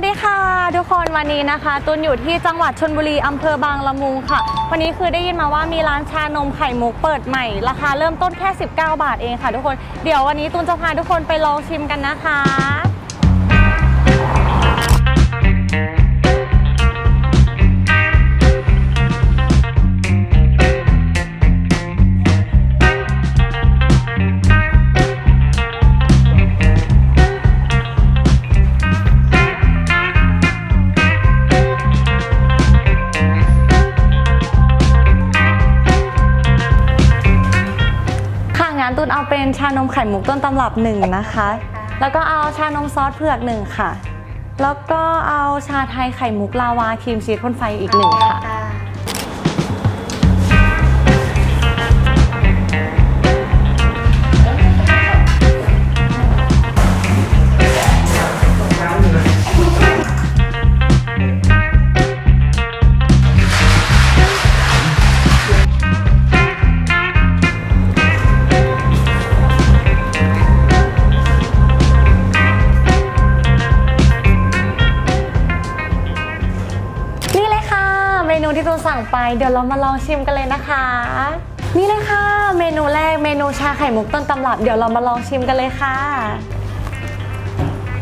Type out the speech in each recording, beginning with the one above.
วันนี้นะคะ ตุนอยู่ที่จังหวัดชนบุรีอำเภอบางละมุงค่ะ วันนี้คือได้ยินมาว่ามีร้านชานมไข่มุกเปิดใหม่ ราคาเริ่มต้นแค่ 19 บาทเองค่ะ ทุกคนเดี๋ยววันนี้ตุนจะพาทุกคนไปลองชิมกันนะคะ นั้นตุนเอาเป็นชานมไข่มุกต้นตำรับหนึ่งนะคะ แล้วก็เอาชานมซอสเผือกหนึ่งค่ะ แล้วก็เอาชาไทยไข่มุกลาวาครีมชีสพ่นไฟอีกหนึ่งค่ะ นูที่ตูนสั่งไป เดี๋ยวเรามาลองชิมกันเลยนะคะ นี่เลยค่ะ เมนูแรกเมนูชาไข่มุกต้นตำรับ เดี๋ยวเรามาลองชิมกันเลยค่ะ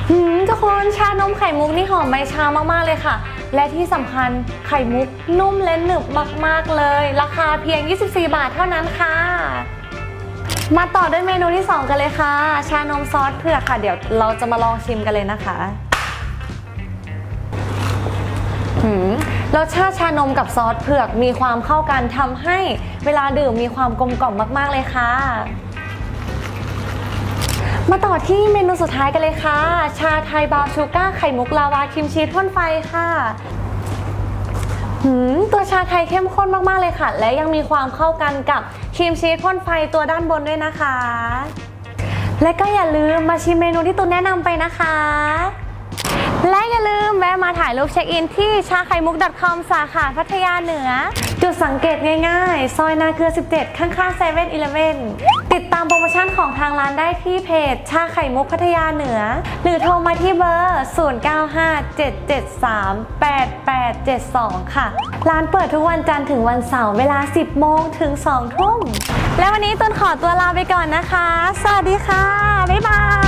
หืมทุกคนชานมไข่มุกนี่หอมใบชามากๆเลยค่ะ และที่สำคัญไข่มุกนุ่มและหนึบมากๆเลย ราคาเพียง 24 บาทเท่านั้นค่ะ มาต่อด้วยเมนูที่ 2 กันเลยค่ะ ชานมซอสเผือกค่ะ เดี๋ยวเราจะมาลองชิมกันเลยนะคะหืม รสชาติชานมกับซอสเผือกมีความเข้ากันทำให้เวลาดื่มมีความกลมกล่อมมากๆเลยค่ะ มาต่อที่เมนูสุดท้ายกันเลยค่ะ ชาไทยบราวชูการ์ไข่มุกลาวาครีมชีสพ่นไฟค่ะหืมตัวชาไทยเข้มข้นมาก ๆ เลยค่ะ และยังมีความเข้ากันกับครีมชีสพ่นไฟตัวด้านบนด้วยนะคะ และก็อย่าลืมมาชิมเมนูที่ตุนแนะนำไปนะคะ มแวะมาถ่ายรูปเช็คอินที่ชาไข่มุก .com สาขาพัทยาเหนือ จุดสังเกตง่ายๆ ซอยนาเกลือ 17 ข้างๆ7 e เ e ่ e อติดตามโปรโมชั่นของทางร้านได้ที่เพจ ชาไข่มุกพัทยาเหนือ หรือโทรมาที่เบอร์ 0957738872 ค่ะ ร้านเปิดทุกวันจันทร์ถึงวันเสาร์เวลา 10 โมงถึง 2 ทุ่ม และวันนี้ตุนขอตัวลาไปก่อนนะคะ สวัสดีค่ะ บ๊ายบาย